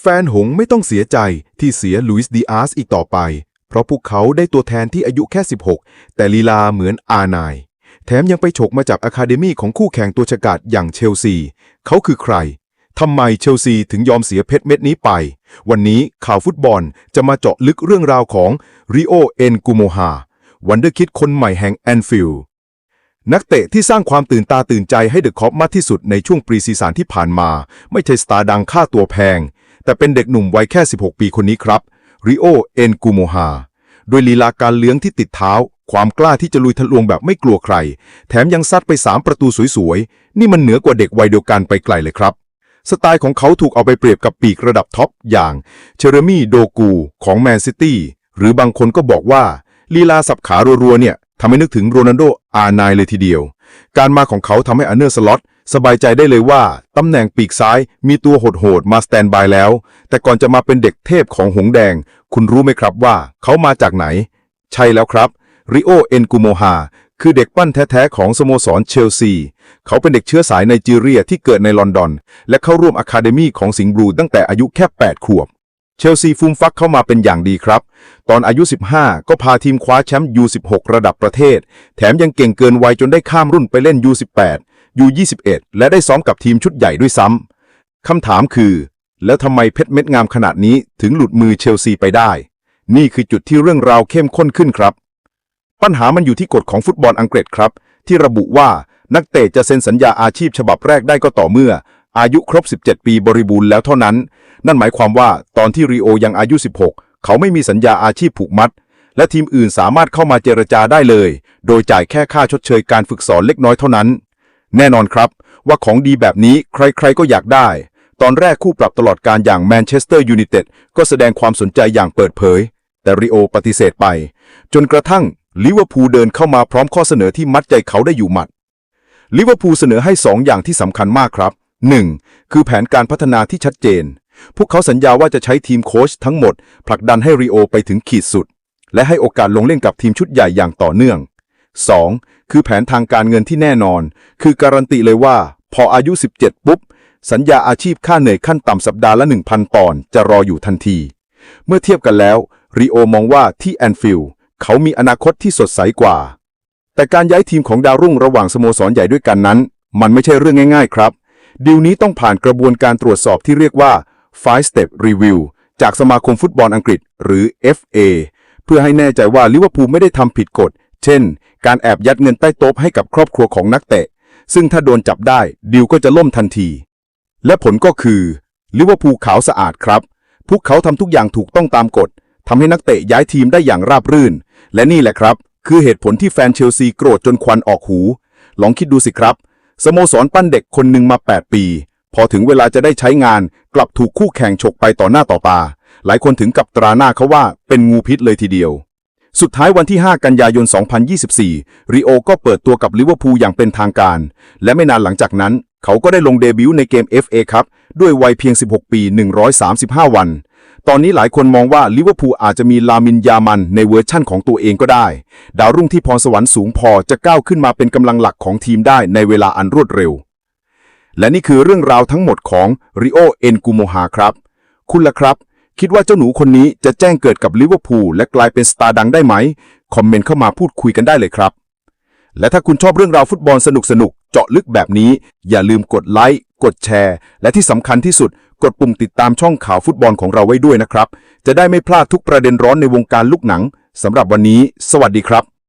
แฟนหงไม่ต้องเสียใจที่เสียลุยส์ดีอาร์สอีกต่อไป เพราะพวกเขาได้ตัวแทนที่อายุแค่ 16 แต่ลีลาเหมือนอานาย แถมยังไปฉกมาจากอะคาเดมี่ของคู่แข่งตัวฉกาจอย่างเชลซี เขาคือใครทำไมเชลซีถึงยอมเสียเพชรเม็ดนี้ไป วันนี้ข่าวฟุตบอลจะมาเจาะลึกเรื่องราวของริโอเอนกูโมฮาวันเดอร์คิดคนใหม่แห่งแอนฟิลด์นักเตะที่สร้างความตื่นตาตื่นใจให้เดอะคอปมากที่สุดในช่วงปรีซีซั่นที่ผ่านมา ไม่ใช่สตาร์ดังค่าตัวแพง แต่เป็นเด็กหนุ่มวัยแค่ 16 ปีคนนี้ครับริโอเอนกูโมฮาด้วยลีลาการเลี้ยงที่ติดเท้า ความกล้าที่จะลุยทะลวงแบบไม่กลัวใคร แถมยังซัดไป 3 ประตูสวยๆ นี่มันเหนือกว่าเด็กวัยเดียวกันไปไกลเลยครับ สไตล์ของเขาถูกเอาไปเปรียบกับปีกระดับท็อปอย่างเชเรมี่โดกูของแมนซิตี้หรือบางคนก็บอกว่าลีลาสับขารัวๆเนี่ยทำให้นึกถึงโรนัลโดอาร์ไนเลยทีเดียว การมาของเขาทำให้อันเนอร์สล็อต สบายใจได้เลยว่าตำแหน่งปีกซ้ายมีตัวโหดๆมาสแตนบายแล้ว แต่ก่อนจะมาเป็นเด็กเทพของหงแดง คุณรู้ไหมครับว่าเขามาจากไหน ใช่แล้วครับ ริโอเอนกูโมฮาคือเด็กปั้นแท้ๆของสโมสรเชลซี เขาเป็นเด็กเชื้อสายไนจีเรียที่เกิดในลอนดอน และเข้าร่วมอะคาเดมีของสิงห์บลูตั้งแต่อายุแค่ 8 ขวบ เชลซีฟุมฟักเข้ามาเป็นอย่างดีครับ ตอนอายุ 15 ก็พาทีมคว้าแชมป์ U16 ระดับประเทศ แถมยังเก่งเกินวัยจนได้ข้ามรุ่นไปเล่น U18 U21 และได้ซ้อมกับทีมชุดใหญ่ด้วยซ้ำ คำถามคือ แล้วทำไมเพชรเม็ดงามขนาดนี้ถึงหลุดมือเชลซีไปได้ นี่คือจุดที่เรื่องราวเข้มข้นขึ้นครับ ปัญหามันอยู่ที่กฎของฟุตบอลอังกฤษครับ ที่ระบุว่านักเตะจะเซ็นสัญญาอาชีพฉบับแรกได้ก็ต่อเมื่อ อายุครบ 17 ปีบริบูรณ์แล้วเท่านั้น นั่นหมายความว่าตอนที่รีโอยังอายุ 16 เขาไม่มีสัญญาอาชีพผูกมัด และทีมอื่นสามารถเข้ามาเจรจาได้เลย โดยจ่ายแค่ค่าชดเชยการฝึกสอนเล็กน้อยเท่านั้น แน่นอนครับ ว่าของดีแบบนี้ใครๆก็อยากได้ ตอนแรกคู่ปรับตลอดการอย่างแมนเชสเตอร์ยูไนเต็ดก็แสดงความสนใจอย่างเปิดเผย แต่ริโอปฏิเสธไป จนกระทั่งลิเวอร์พูลเดินเข้ามาพร้อมข้อเสนอที่มัดใจเขาได้อยู่หมัดลิเวอร์พูลเสนอให้ 2 อย่างที่สำคัญมากครับ 1. คือแผนการพัฒนาที่ชัดเจน พวกเขาสัญญาว่าจะใช้ทีมโค้ชทั้งหมด ผลักดันให้ริโอไปถึงขีดสุด และให้โอกาสลงเล่นกับทีมชุดใหญ่อย่างต่อเนื่อง 2. คือแผนทางการเงินที่แน่นอน คือการันตีเลยว่า พออายุ 17 ปุ๊บ สัญญาอาชีพค่าเหนื่อยขั้นต่ำสัปดาห์ละ 1,000 ปอนด์จะรออยู่ทันที เมื่อเทียบกันแล้วริโอมองว่าที่แอนฟิลด์เขามีอนาคตที่สดใสกว่า แต่การย้ายทีมของดาวรุ่งระหว่างสโมสรใหญ่ด้วยกันนั้น มันไม่ใช่เรื่องง่าย ๆ ครับ ดีลนี้ต้องผ่านกระบวนการตรวจสอบที่เรียกว่า Five Step Review จากสมาคมฟุตบอลอังกฤษ หรือ FA เพื่อให้แน่ใจว่าลิเวอร์พูลไม่ได้ทำผิดกฎ เช่น การแอบยัดเงินใต้โต๊ะให้กับครอบครัวของนักเตะ ซึ่งถ้าโดนจับได้ดีลก็จะล่มทันที และผลก็คือลิเวอร์พูลขาวสะอาดครับ พวกเขาทำทุกอย่างถูกต้องตามกฎทำให้นักเตะย้ายทีมได้อย่างราบรื่น และนี่แหละครับ คือเหตุผลที่แฟนเชลซีโกรธจนควันออกหู ลองคิดดูสิครับ สโมสรปั้นเด็กคนหนึ่งมา 8 ปี พอถึงเวลาจะได้ใช้งาน กลับถูกคู่แข่งฉกไปต่อหน้าต่อตาหลายคนถึงกับตราหน้าเขาว่าเป็นงูพิษเลยทีเดียว สุดท้ายวันที่ 5 กันยายน 2024 ริโอก็เปิดตัวกับลิเวอร์พูลอย่างเป็นทางการ และไม่นานหลังจากนั้น เขาก็ได้ลงเดบิวต์ในเกม FA ครับด้วยวัยเพียง 16 ปี 135 วัน ตอนนี้หลายคนมองว่าลิเวอร์พูลอาจจะมีลามินยามันในเวอร์ชั่นของตัวเองก็ได้ ดาวรุ่งที่พรสวรรค์สูงพอจะก้าวขึ้นมาเป็นกำลังหลักของทีมได้ในเวลาอันรวดเร็ว และนี่คือเรื่องราวทั้งหมดของริโอเอ็นกูโมฮาครับ คุณล่ะครับ คิดว่าเจ้าหนูคนนี้จะแจ้งเกิดกับลิเวอร์พูลและกลายเป็นสตาร์ดังได้ไหม คอมเมนต์เข้ามาพูดคุยกันได้เลยครับ และถ้าคุณชอบเรื่องราวฟุตบอลสนุกๆเจาะลึกแบบนี้ อย่าลืมกดไลค์ กดแชร์ และที่สำคัญที่สุด กดปุ่มติดตามช่องข่าวฟุตบอลของเราไว้ด้วยนะครับ จะได้ไม่พลาดทุกประเด็นร้อนในวงการลูกหนังสำหรับวันนี้ สวัสดีครับ